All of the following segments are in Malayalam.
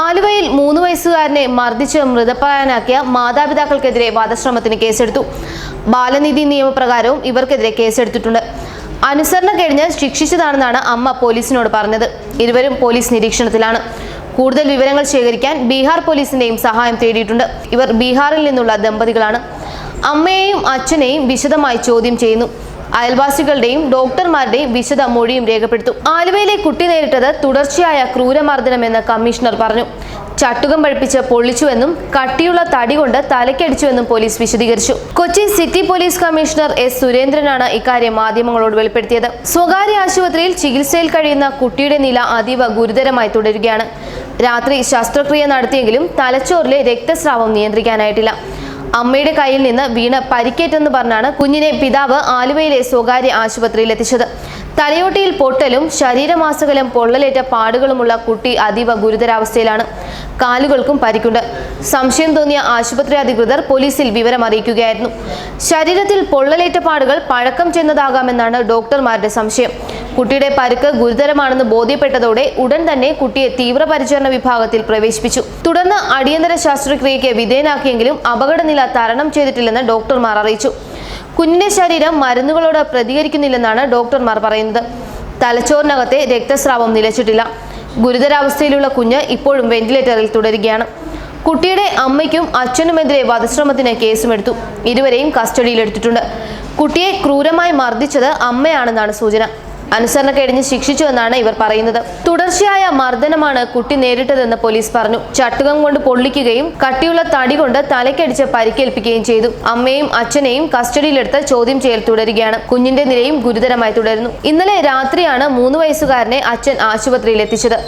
ആലുവയിൽ മൂന്ന് വയസ്സുകാരനെ മർദ്ദിച്ച് മൃതപ്രായനാക്കിയ മാതാപിതാക്കൾക്കെതിരെ വധശ്രമത്തിന് കേസെടുത്തു. ബാലനീതി നിയമപ്രകാരവും ഇവർക്കെതിരെ കേസെടുത്തിട്ടുണ്ട്. അനുസരണ കഴിഞ്ഞ് ശിക്ഷിച്ചതാണെന്നാണ് അമ്മ പോലീസിനോട് പറഞ്ഞത്. ഇരുവരും പോലീസ് നിരീക്ഷണത്തിലാണ്. കൂടുതൽ വിവരങ്ങൾ ശേഖരിക്കാൻ ബീഹാർ പോലീസിന്റെയും സഹായം തേടിയിട്ടുണ്ട്. ഇവർ ബീഹാറിൽ നിന്നുള്ള ദമ്പതികളാണ്. അമ്മയെയും അച്ഛനെയും വിശദമായി ചോദ്യം ചെയ്യുന്നു. അയൽവാസികളുടെയും ഡോക്ടർമാരുടെയും വിശദ മൊഴിയും രേഖപ്പെടുത്തും. ആലുവയിലെ കുട്ടി നേരിട്ടത് തുടർച്ചയായ ക്രൂരമർദ്ദനമെന്ന് കമ്മീഷണർ പറഞ്ഞു. ചട്ടുകം പഴിപ്പിച്ച് പൊള്ളിച്ചുവെന്നും കട്ടിയുള്ള തടി കൊണ്ട് തലക്കടിച്ചുവെന്നും പോലീസ് വിശദീകരിച്ചു. Kochi city police commissioner S സുരേന്ദ്രനാണ് ഇക്കാര്യം മാധ്യമങ്ങളോട് വെളിപ്പെടുത്തിയത്. സ്വകാര്യ ആശുപത്രിയിൽ ചികിത്സയിൽ കഴിയുന്ന കുട്ടിയുടെ നില അതീവ ഗുരുതരമായി തുടരുകയാണ്. രാത്രി ശസ്ത്രക്രിയ നടത്തിയെങ്കിലും തലച്ചോറിലെ രക്തസ്രാവം നിയന്ത്രിക്കാനായിട്ടില്ല. അമ്മയുടെ കയ്യിൽ നിന്ന് വീണ് പരിക്കേറ്റെന്ന് പറഞ്ഞാണ് കുഞ്ഞിനെ പിതാവ് ആലുവയിലെ സ്വകാര്യ ആശുപത്രിയിൽ എത്തിച്ചത്. തലയോട്ടിയിൽ പൊട്ടലും ശരീരമാസകലം പൊള്ളലേറ്റ പാടുകളുമുള്ള കുട്ടി അതീവ ഗുരുതരാവസ്ഥയിലാണ്. കാലുകൾക്കും പരിക്കുണ്ട്. സംശയം തോന്നിയ ആശുപത്രി അധികൃതർ പോലീസിൽ വിവരം അറിയിക്കുകയായിരുന്നു. ശരീരത്തിൽ പൊള്ളലേറ്റ പാടുകൾ പഴക്കം ചെന്നതാകാമെന്നാണ് ഡോക്ടർമാരുടെ സംശയം. കുട്ടിയുടെ പരുക്ക് ഗുരുതരമാണെന്ന് ബോധ്യപ്പെട്ടതോടെ ഉടൻ തന്നെ കുട്ടിയെ തീവ്രപരിചരണ വിഭാഗത്തിൽ പ്രവേശിപ്പിച്ചു. തുടർന്ന് അടിയന്തര ശസ്ത്രക്രിയയ്ക്ക് വിധേയനാക്കിയെങ്കിലും അപകടനില തരണം ചെയ്തിട്ടില്ലെന്ന് ഡോക്ടർമാർ അറിയിച്ചു. കുഞ്ഞിന്റെ ശരീരം മരുന്നുകളോട് പ്രതികരിക്കുന്നില്ലെന്നാണ് ഡോക്ടർമാർ പറയുന്നത്. തലച്ചോറിനകത്തെ രക്തസ്രാവം നിലച്ചിട്ടില്ല. ഗുരുതരാവസ്ഥയിലുള്ള കുഞ്ഞ് ഇപ്പോഴും വെന്റിലേറ്ററിൽ തുടരുകയാണ്. കുട്ടിയുടെ അമ്മയ്ക്കും അച്ഛനുമെതിരെ വധശ്രമത്തിന് കേസുമെടുത്തു. ഇരുവരെയും കസ്റ്റഡിയിലെടുത്തിട്ടുണ്ട്. കുട്ടിയെ ക്രൂരമായി മർദ്ദിച്ചത് അമ്മയാണെന്നാണ് സൂചന. അനുസരണക്കേടിന് ശിക്ഷിച്ചുവെന്നാണ് ഇവർ പറയുന്നത്. തുടർച്ചയായ മർദ്ദനമാണ് കുട്ടി നേരിട്ടതെന്ന് പോലീസ് പറഞ്ഞു. ചട്ടുകം കൊണ്ട് പൊള്ളിക്കുകയും കട്ടിയുള്ള തടി കൊണ്ട് തലയ്ക്കടിച്ച് പരിക്കേൽപ്പിക്കുകയും ചെയ്തു. അമ്മയും അച്ഛനെയും കസ്റ്റഡിയിലെടുത്ത് ചോദ്യം ചെയ്യൽ തുടരുകയാണ്. കുഞ്ഞിന്റെ നിലയും ഗുരുതരമായി തുടരുന്നു. ഇന്നലെ രാത്രിയാണ് മൂന്ന് വയസ്സുകാരനെ അച്ഛൻ ആശുപത്രിയിൽ എത്തിച്ചത്.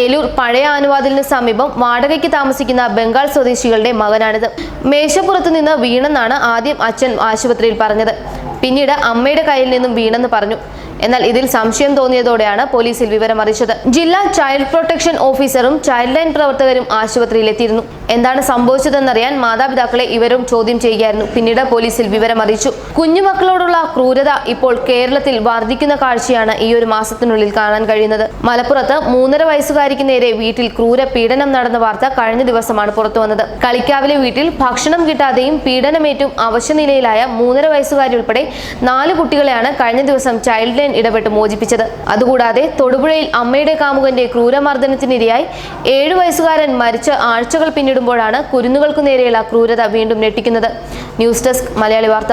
ഏലൂർ പഴയ ആനുവാതിലിന് സമീപം വാടകയ്ക്ക് താമസിക്കുന്ന ബംഗാൾ സ്വദേശികളുടെ മകനാണിത്. മേശപ്പുറത്ത് നിന്ന് വീണെന്നാണ് ആദ്യം അച്ഛൻ ആശുപത്രിയിൽ പറഞ്ഞത്. പിന്നീട് അമ്മയുടെ കയ്യിൽ നിന്നും വീണെന്ന് പറഞ്ഞു. എന്നാൽ ഇതിൽ സംശയം തോന്നിയതോടെയാണ് പോലീസിൽ വിവരം അറിയിച്ചത്. ജില്ലാ ചൈൽഡ് പ്രൊട്ടക്ഷൻ ഓഫീസറും ചൈൽഡ് ലൈൻ പ്രവർത്തകരും ആശുപത്രിയിലെത്തിയിരുന്നു. എന്താണ് സംഭവിച്ചതെന്നറിയാൻ മാതാപിതാക്കളെ ഇവരും ചോദ്യം ചെയ്യുകയായിരുന്നു. പിന്നീട് പോലീസിൽ വിവരം അറിയിച്ചു. കുഞ്ഞുമക്കളോടുള്ള ക്രൂരത ഇപ്പോൾ കേരളത്തിൽ വർദ്ധിക്കുന്ന കാഴ്ചയാണ് ഈ ഒരു മാസത്തിനുള്ളിൽ കാണാൻ കഴിയുന്നത്. മലപ്പുറത്ത് മൂന്നര വയസ്സുകാരിക്ക് നേരെ വീട്ടിൽ ക്രൂര പീഡനം നടന്ന വാർത്ത കഴിഞ്ഞ ദിവസമാണ് പുറത്തുവന്നത് കളിക്കാവിലെ വീട്ടിൽ ഭക്ഷണം കിട്ടാതെയും പീഡനമേറ്റും അവശനിലയിലായ മൂന്നര വയസ്സുകാരി ഉൾപ്പെടെ നാല് കുട്ടികളെയാണ് കഴിഞ്ഞ ദിവസം ചൈൽഡ് ലൈൻ ഇടപെട്ട് മോചിപ്പിച്ചത്. അതുകൂടാതെ തൊടുപുഴയിൽ അമ്മയുടെ കാമുകന്റെ ക്രൂരമർദ്ദനത്തിനിരയായി ഏഴു വയസ്സുകാരൻ മരിച്ച ആഴ്ചകൾ പിന്നിടുമ്പോഴാണ് കുരുന്നുകൾക്കു നേരെയുള്ള ക്രൂരത വീണ്ടും ഞെട്ടിക്കുന്നത്. ന്യൂസ് ഡെസ്ക് മലയാളി വാർത്ത.